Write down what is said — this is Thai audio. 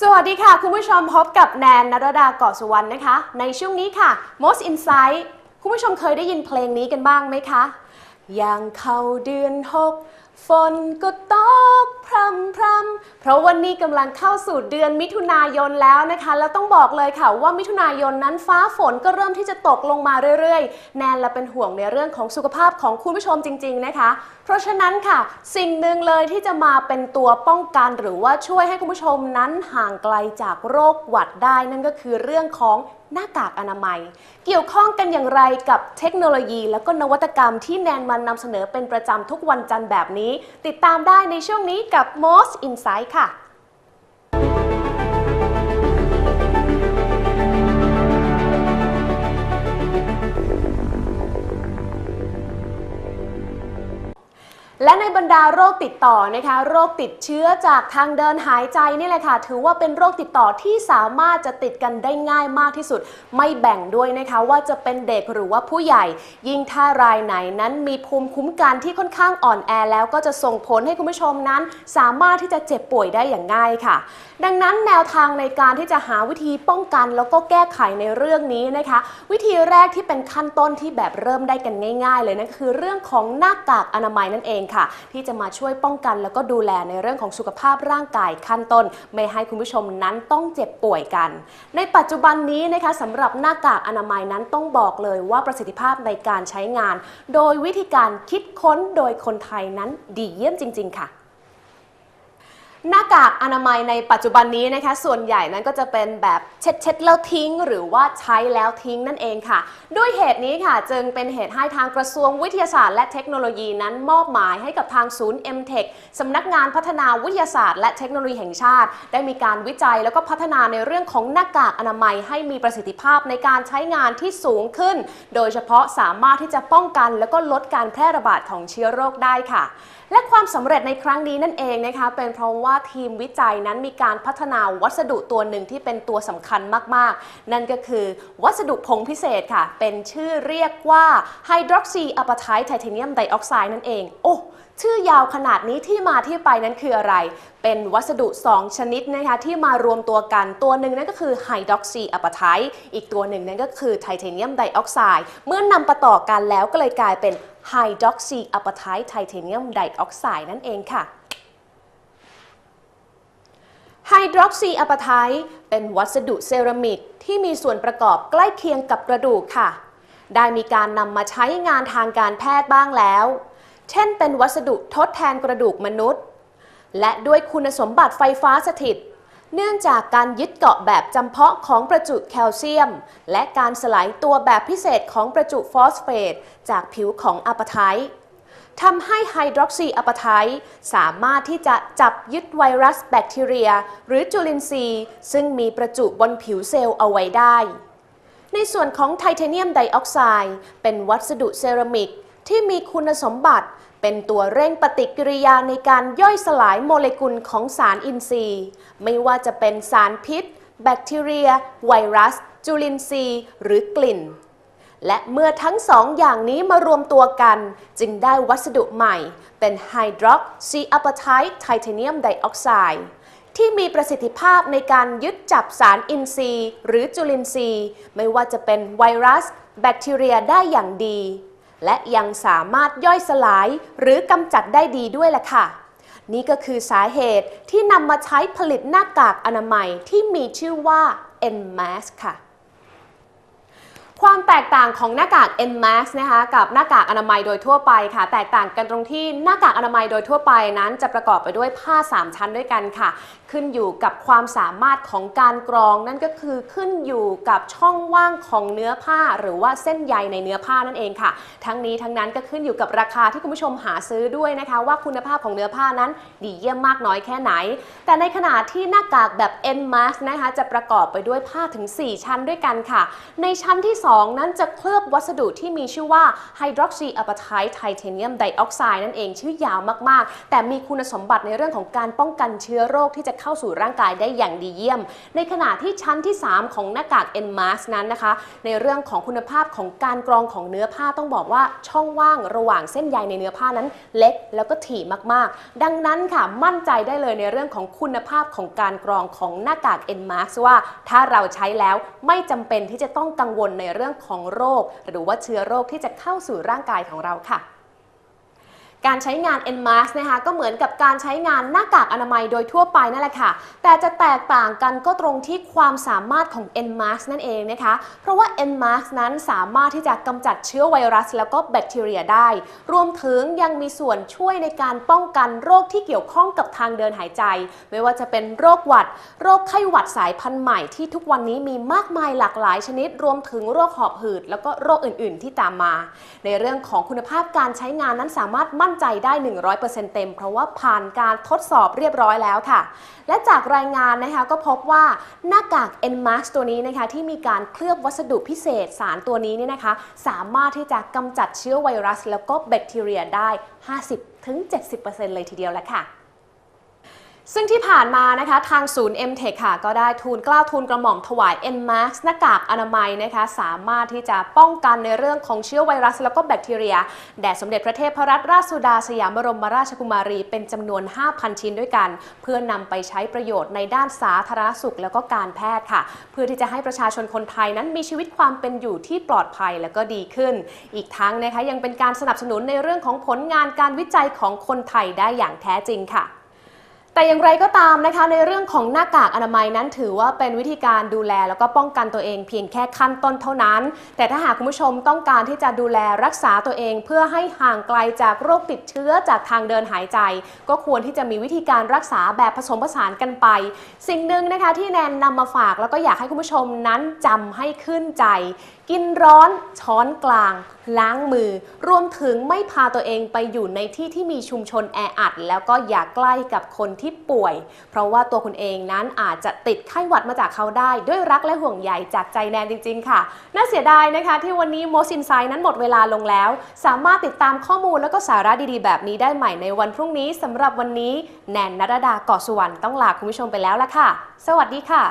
สวัสดีค่ะ คุณผู้ชมพบกับแนนนรดาเกาะสุวรรณนะคะ ในช่วงนี้ค่ะ Most Insight คุณผู้ชมเคยได้ยินเพลงนี้กันบ้างไหมคะ อย่างเข้าเดือนหก ฝนก็ตกพรำพรำเพราะวันนี้กำลังเข้าสู่เดือนมิถุนายนแล้วนะคะ แล้วต้องบอกเลยค่ะว่ามิถุนายนนั้นฟ้าฝนก็เริ่มที่จะตกลงมาเรื่อยๆ แนนละเป็นห่วงในเรื่องของสุขภาพของคุณผู้ชมจริง ๆนะคะ เพราะฉะนั้นค่ะ สิ่งหนึ่งเลยที่จะมาเป็นตัวป้องกันหรือว่าช่วยให้คุณผู้ชมนั้นห่างไกลจากโรคหวัดได้นั่นก็คือเรื่องของหน้ากากอนามัย เกี่ยวข้องกันอย่างไรกับเทคโนโลยี แล้วก็นวัตกรรมที่แนนมันนำเสนอเป็นประจำทุกวันจันทร์แบบนี้ ติดตามได้ในช่วงนี้กับ Most Insight ค่ะ และในบรรดาโรคติดต่อนะคะโรคติดเชื้อจากทางเดินหายใจนี่แหละค่ะถือว่าเป็นโรคติดต่อที่สามารถจะติดกันได้ง่ายมากที่สุด ไม่แบ่งด้วยนะคะว่าจะเป็นเด็กหรือว่าผู้ใหญ่ ยิ่งถ้ารายไหนนั้นมีภูมิคุ้มกันที่ค่อนข้างอ่อนแอ แล้วก็จะส่งผลให้คุณผู้ชมนั้น สามารถที่จะเจ็บป่วยได้อย่างง่ายค่ะ ดังนั้นแนวทางในการที่จะหาวิธีป้องกันแล้วก็แก้ไขในเรื่องนี้นะคะ วิธีแรกที่เป็นขั้นต้นที่แบบเริ่มได้กันง่าย ๆ เลยนั่นคือเรื่องของหน้ากากอนามัยนั่นเองค่ะที่จะมาช่วยป้องกันแล้วก็ดูแลในเรื่องของสุขภาพร่างกายขั้นต้น ไม่ให้คุณผู้ชมนั้นต้องเจ็บป่วยกัน ในปัจจุบันนี้นะคะสำหรับหน้ากากอนามัยนั้นต้องบอกเลยว่าประสิทธิภาพในการใช้งาน โดยวิธีการคิดค้นโดยคนไทยนั้นดีเยี่ยมจริง ๆ ค่ะ หน้ากากอนามัยในปัจจุบันนี้นะคะ ส่วนใหญ่นั้นก็จะเป็นแบบเช็ดเช็ดแล้วทิ้ง หรือว่าใช้แล้วทิ้งนั่นเองค่ะ ด้วยเหตุนี้ค่ะจึงเป็นเหตุให้ทางกระทรวงวิทยาศาสตร์และเทคโนโลยีนั้นมอบหมายให้กับทางศูนย์ MTech สำนักงานพัฒนาวิทยาศาสตร์ และเทคโนโลยีแห่งชาติ ได้มีการวิจัยแล้วก็พัฒนาในเรื่องของหน้ากากอนามัยให้มีประสิทธิภาพในการใช้งานที่สูงขึ้น โดยเฉพาะสามารถที่จะป้องกัน แล้วก็ลดการแพร่ระบาดของเชื้อโรคได้ค่ะ และความสำเร็จในครั้งนี้นั่นเองนะคะเป็นเพราะว่าทีมวิจัยนั้นมีการพัฒนาวัสดุตัวหนึ่งที่เป็นตัวสำคัญมาก ๆ นั่นก็คือวัสดุผงพิเศษค่ะ เป็นชื่อเรียกว่าไฮดรอกซีอะปาไทไทเทเนียมไดออกไซด์นั่นเอง โอ้ชื่อยาวขนาดนี้ที่มาที่ไปนั้นคืออะไร เป็นวัสดุ 2 ชนิดนะคะที่มารวมตัวกัน ตัวหนึ่งนั่นก็คือไฮดรอกซีอะปาไทอีกตัวหนึ่งนั่นก็คือไทเทเนียมไดออกไซด์ เมื่อนำประต่อกันแล้วก็เลยกลายเป็นไฮดรอกซีอะปาไทไทเทเนียมไดออกไซด์นั่นเองค่ะ ดรอกซีอะปาไทเป็นวัสดุเซรามิกที่มีส่วนประกอบใกล้เคียงกับกระดูกค่ะ ได้มีการนำมาใช้งานทางการแพทย์บ้างแล้ว เช่นเป็นวัสดุทดแทนกระดูกมนุษย์ และด้วยคุณสมบัติไฟฟ้าสถิต เนื่องจากการยึดเกาะแบบจำเพาะของประจุแคลเซียม และการสลายตัวแบบพิเศษของประจุฟอสเฟตจากผิวของอะปาไทต์ ทำให้ไฮดรอกซีอะปาไทสามารถที่จะจับยึดไวรัสแบคทีเรีย หรือจุลินทรีย์ ซึ่งมีประจุบนผิวเซลล์เอาไว้ได้ ในส่วนของไทเทเนียมไดออกไซด์เป็นวัสดุเซรามิกที่มีคุณสมบัติเป็นตัวเร่งปฏิกิริยาในการย่อยสลายโมเลกุลของสารอินทรีย์ ไม่ว่าจะเป็นสารพิษ แบคทีเรีย ไวรัส จุลินทรีย์ หรือกลิ่น และเมื่อทั้งสองอย่างนี้มารวมตัวกัน จึงได้วัสดุใหม่ เป็นไฮดรอกซีอะปไทต์ไทเทเนียมไดออกไซด์ที่มีประสิทธิภาพในการยึดจับสารอินทรีย์ หรือจุลินทรีย์ ไม่ว่าจะเป็นไวรัส แบคทีเรียได้อย่างดี และยังสามารถย่อยสลายหรือกำจัดได้ดีด้วยแหละค่ะ นี่ก็คือสาเหตุที่นำมาใช้ผลิตหน้ากากอนามัยที่มีชื่อว่า NMask ค่ะ ความแตกต่างของหน้ากาก N Max นะคะกับหน้ากากอนามัยโดยทั่วไปค่ะ แตกต่างกันตรงที่หน้ากากอนามัยโดยทั่วไปนั้นจะประกอบไปด้วยผ้า 3 ชั้นด้วยกันค่ะ ขึ้นอยู่กับความสามารถของการกรอง นั่นก็คือขึ้นอยู่กับช่องว่างของเนื้อผ้า หรือว่าเส้นใยในเนื้อผ้านั่นเองค่ะ ทั้งนี้ทั้งนั้นก็ขึ้นอยู่กับราคาที่คุณผู้ชมหาซื้อด้วยนะคะ ว่าคุณภาพของเนื้อผ้านั้นดีเยี่ยมมากน้อยแค่ไหน แต่ในขณะที่หน้ากากแบบ N-Mask นะคะจะประกอบไปด้วยผ้าถึง 4 ชั้นด้วยกันค่ะ ในชั้นที่ 2 นั้นจะเคลือบวัสดุที่มีชื่อว่า hydroxy apatite titanium dioxide นั่นเองชื่อยาวมากๆ แต่มีคุณสมบัติในเรื่องของการป้องกันเชื้อโรคที่จะเข้าสู่ร่างกายได้อย่างดีเยี่ยม ในขณะที่ชั้นที่ 3 ของหน้ากาก n mask นั้นนะคะ ในเรื่องของคุณภาพของการกรองของเนื้อผ้าต้องบอกว่าช่องว่างระหว่างเส้นใยในเนื้อผ้านั้นเล็กแล้วก็ถี่มากๆ ดังนั้นค่ะมั่นใจได้เลยในเรื่องของคุณภาพของการกรองของหน้ากาก n mask ว่าถ้าเราใช้แล้วไม่จำเป็นที่จะต้องกังวลในเรื่องของโรค หรือว่าเชื้อโรคที่จะเข้าสู่ร่างกายของเราค่ะ การใช้งาน n mask นะคะก็เหมือนกับการใช้งานหน้ากากอนามัยโดยทั่วไปนั่นแหละค่ะ แต่จะแตกต่างกันก็ตรงที่ความสามารถของ n mask นั่นเองนะคะ เพราะว่า n mask นั้นสามารถที่จะกำจัดเชื้อไวรัส แล้วก็แบคทีเรียได้ รวมถึงยังมีส่วนช่วยในการป้องกันโรคที่เกี่ยวข้องกับทางเดินหายใจ ไม่ว่าจะเป็นโรคหวัด โรคไข้หวัดสายพันธุ์ใหม่ที่ทุกวันนี้มีมากมายหลากหลายชนิด รวมถึงโรคหอบหืด แล้วก็โรคอื่น ๆ ที่ตามมา ในเรื่องของคุณภาพการใช้งานนั้นสามารถมั่นใจได้ 100%เต็ม เพราะว่าผ่านการทดสอบเรียบร้อยแล้วค่ะ และจากรายงานนะคะก็พบว่าหน้ากาก Nmax ตัวนี้นะคะที่มีการเคลือบวัสดุพิเศษสารตัวนี้เนี่ยนะคะ สามารถที่จะกำจัดเชื้อไวรัส แล้วก็แบคทีเรียได้ 50-70%เลยทีเดียวแล้วค่ะ ซึ่งที่ผ่านมานะคะทางศูนย์ MTech ค่ะก็ได้ทูลกล้าทูลกระหม่อมถวาย n mask หน้ากากอนามัยนะคะสามารถที่จะป้องกันในเรื่องของเชื้อไวรัส แล้วก็แบคทีเรีย แด่สมเด็จพระเทพรัตนราชสุดาสยามบรมราชกุมารี เป็นจำนวน 5,000 ชิ้นด้วยกัน เพื่อนำไปใช้ประโยชน์ในด้านสาธารณสุขแล้วก็การแพทย์ค่ะ เพื่อที่จะให้ประชาชนคนไทยนั้นมีชีวิตความเป็นอยู่ที่ปลอดภัยแล้วก็ดีขึ้น อีกทั้งนะคะยังเป็นการสนับสนุนในเรื่องของผลงานการวิจัยของคนไทยได้อย่างแท้จริงค่ะ แต่อย่างไรก็ตามนะคะในเรื่องของหน้ากากอนามัยนั้นถือว่าเป็นวิธีการดูแลแล้วก็ป้องกันตัวเองเพียงแค่ขั้นต้นเท่านั้น แต่ถ้าหากคุณผู้ชมต้องการที่จะดูแลรักษาตัวเอง เพื่อให้ห่างไกลจากโรคติดเชื้อจากทางเดินหายใจ ก็ควรที่จะมีวิธีการรักษาแบบผสมผสานกันไป สิ่งหนึ่งนะคะที่แนนนำมาฝากแล้วก็อยากให้คุณผู้ชมนั้นจำให้ขึ้นใจ กินร้อนช้อนกลาง ล้างมือ รวมถึงไม่พาตัวเองไปอยู่ในที่ที่มีชุมชนแออัด แล้วก็อย่าใกล้กับคนที่ป่วย เพราะว่าตัวคุณเองนั้นอาจจะติดไข้หวัดมาจากเขาได้ ด้วยรักและห่วงใยจากใจแนนจริง ๆ ค่ะ น่าเสียดายนะคะ ที่วันนี้โมซินไซนั้นหมดเวลาลงแล้ว สามารถติดตามข้อมูลแล้วก็สาระดีๆ แบบนี้ได้ใหม่ในวันพรุ่งนี้สำหรับวันนี้แนนนรดาเกาะสุวรรณต้องลาคุณผู้ชมไปแล้วละค่ะ สวัสดีค่ะ